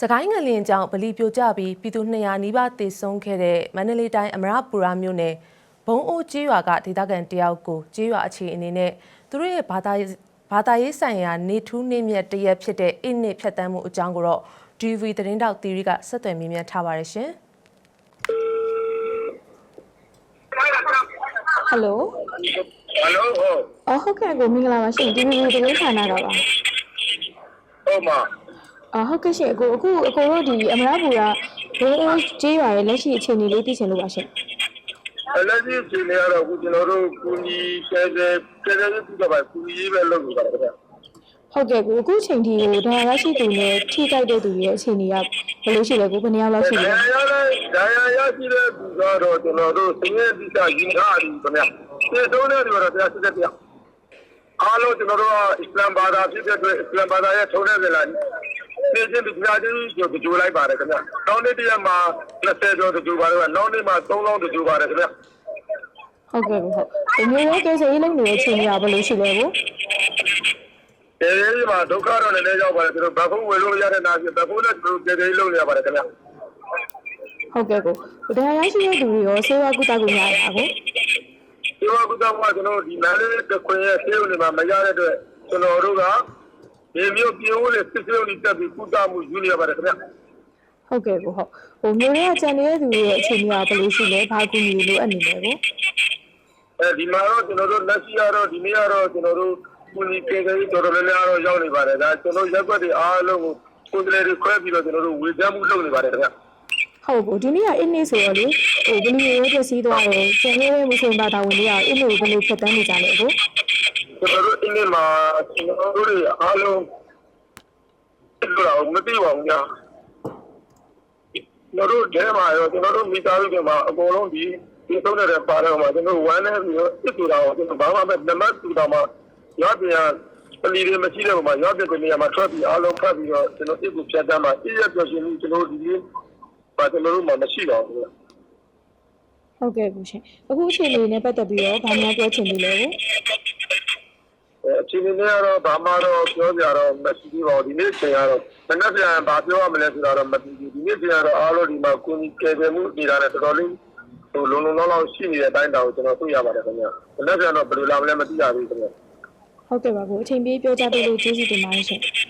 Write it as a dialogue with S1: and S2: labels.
S1: စကိုင်းငလျင်ကြောင့်ဗလီပြိုကျပြီးပြည်သူ200နီးပါးသေဆုံးခဲ့တဲ့မန္တလေးတိုင်းအမရပူရာမြို့နယ်ဘုံအိုးကျေးရွာကဒေသခံတယောက်ကိုကျေးရွာအခြေအနေနဲ့သူတို့ရဲ့ဘာသာရေးဘာသာရေးဆိုင်ရာနေထူးနေမြတ်တရက်ဖြစ်တဲ့အင်းနစ်ဖြတ်တန်းမှုအကြောင်းကိုတော့ DV သတင်းတောက်သီရိကဆက်သွယ်မြင်မြန်ထားပါရရှင်။
S2: ဟယ်လို
S3: ဟယ်လိုဟုတ်
S2: အော်ဟုတ်ကဲ့ကိုမင်္ဂလာပါရှင် DVB သတင်းဌာနကပါ
S3: ဟုတ်မှာ
S2: အော်ဟုတ်ကဲ့ရှင်အကိုအခုအကိုတို့ဒီအမရပူရာဘိုးအိုးကျေးရွာရဲ့လက်ရှိအခြေအနေလေးသိချင်လို့ပါရှင်
S3: လက်ရှိအချိန်တွေကတော့အခုကျွန်တော်တို့ကုညီဆဲဆဲဆဲဆဲပြုတော့ပါကုညီပဲလုပ်နေပါတယ်ခင်ဗျ
S2: ဟုတ်ကဲ့ကိုအခုချိန်ထိကိုဒါရရှိသူနဲ့ထိကြိုက်တဲ့သူရဲ့အခြေအနေကဘယ်လိုရှိလဲကိုဘယ်နှစ်ယောက်လောက်ရှိလဲ
S3: ဒါရရဒါရရရှိတဲ့သူကတော့ကျွန်တော်တို့သင်္ကေတတိကရင်ထားပြီခင်ဗျဒီတော့လည်းဒီတော့တရားစစ်တဲ့တရားအားလုံးကျွန်တော်တို့ကအစ္စလာမ်ဘာသာဖြစ်တဲ့အတွက်အစ္စလာမ်ဘာသာရဲ့ထုံးတဲ့ကလာ ဒီချင်းဒီကြားချင်းကိုကြိုလိုက်ပါတယ်ခင်ဗျနောက်နေ့တည်းမှာ20ကျော်ကြိုပါတယ်နောက်နေ့မှာ3လောင်းကြိုပါတယ်ခင်ဗျ
S2: ဟုတ်ကဲ့ကိုဟုတ်ဒီမျိုးရဲ့ကဲဆယ်ရေးလုပ်နေတဲ့အခြေအနေကဘယ်လိုရှိလဲကို
S3: အဲဒီမှာဒုက္ခတော့လည်းလည်းရောက်ပါတယ်သူတို့ဘဖုံးဝယ်လို့ရတဲ့နာစီဘဖုံးနဲ့သူတို့ကြေကြေးလုပ်နေရပါတယ်ခင်ဗျ
S2: ဟုတ်ကဲ့ကိုဒါရရှိတဲ့သူတွေရောဆေးဝါးကုသကူရတာကို
S3: ဒီမှာကုသမှုကကျွန်တော်ဒီမန္တလေးတခွင်ရဲ့ဆေးရုံတွေမှာမရတဲ့အတွက်ကျွန်တော်တို့က ဒီမျိုးပြိုးလေးစစ်ဆေးုံတွေတက်ပြီးကုသမှုယူနေရပါတယ်ခင်ဗျ
S2: ဟုတ်ကဲ့ကိုဟုတ်ဟိုမျိုးရဲ့ကြံနေတဲ့သူတွေရဲ့အခြေအနေကဘယ်လိုရှိလဲဘာကူညီလို့အပ်နေလဲကို
S3: အဲဒီမှာတော့ကျွန်တော်တို့လက်ရှိရတော့ဒီနေ့ကတော့ကျွန်တော်တို့ကုညီကေကေတော်တော်များများတော့ရောက်နေပါတယ်ဒါကျွန်တော်ရက်ွက်တွေအားလုံးကိုကိုယ်တည်းတွေခွဲပြီးတော့ကျွန်တော်တို့ဝေချမ်းမှုလုပ်နေပါတယ်ခင်ဗျ
S2: ဟုတ်ကိုဒီနေ့ကအင်းနေဆိုတော့လေဟိုဘယ်လိုရောပြစီးသွားတယ်ကျန်နေတဲ့မွေးဘာသာဝင်တွေကအင်းနေကိုဘယ်လိုဖြတ်တန်းနေကြလဲကို
S3: ကျွန်တော်တို့အင်းလေးမှာကျွန်တော်တို့တွေအားလုံးဒီလိုမသိပါဘူးညာကျွန်တော်တို့တဲမှာရောကျွန်တော်တို့မိသားစုတွေမှာအကုန်လုံးဒီဒီသုံးတဲ့ပါတော့မှာကျွန်တော်ဝမ်းနေပြီးတော့စစ်တူတာကိုကျွန်တော်ဘာမှမနမတူတာမှာရပြန်ပလီတွေမရှိတဲ့ပုံမှာရပြန်တဲ့နေရာမှာထွက်ပြီးအားလုံးဖတ်ပြီးတော့ကျွန်တော်အစ်ကိုဖြတ်တမ်းမှာအစ်ရပြောရှင်ကျွန်တော်ဒီလေးပါကျွန်တော်တို့မှာမရှိတော့ဘူး
S2: ဟုတ်ကဲ့ကိုရှင်အခုအချိန်လေးနဲ့ပတ်သက်ပြီးတော့ဗာများပြောချင်ပြီလေကို
S3: အဲအချိန်လေးကတော့ဘာမှတော့ပြောကြတော့မရှိသေးပါဘူးဒီနေ့ချိန်ကတော့မနေ့ပြန်ဘာပြောရမလဲဆိုတာတော့မသိဘူးဒီနေ့ပြန်တော့အားလုံးဒီမှာကိုကြီးကယ်တယ်မှုနေတာနဲ့တော်တော်လေးဟိုလုံလုံလောက်လောက်ရှိနေတဲ့အတိုင်းတောင်ကျွန်တော်သိရပါတယ်ခင်ဗျမနေ့ပြန်တော့ဘယ်လိုလာမလဲမသိရဘူးခင်ဗျ
S2: ဟုတ်ကဲ့ပါကိုအချိန်ပြေးပြောကြပေးလို့ကျေးဇူးတင်ပါတယ်ရှင်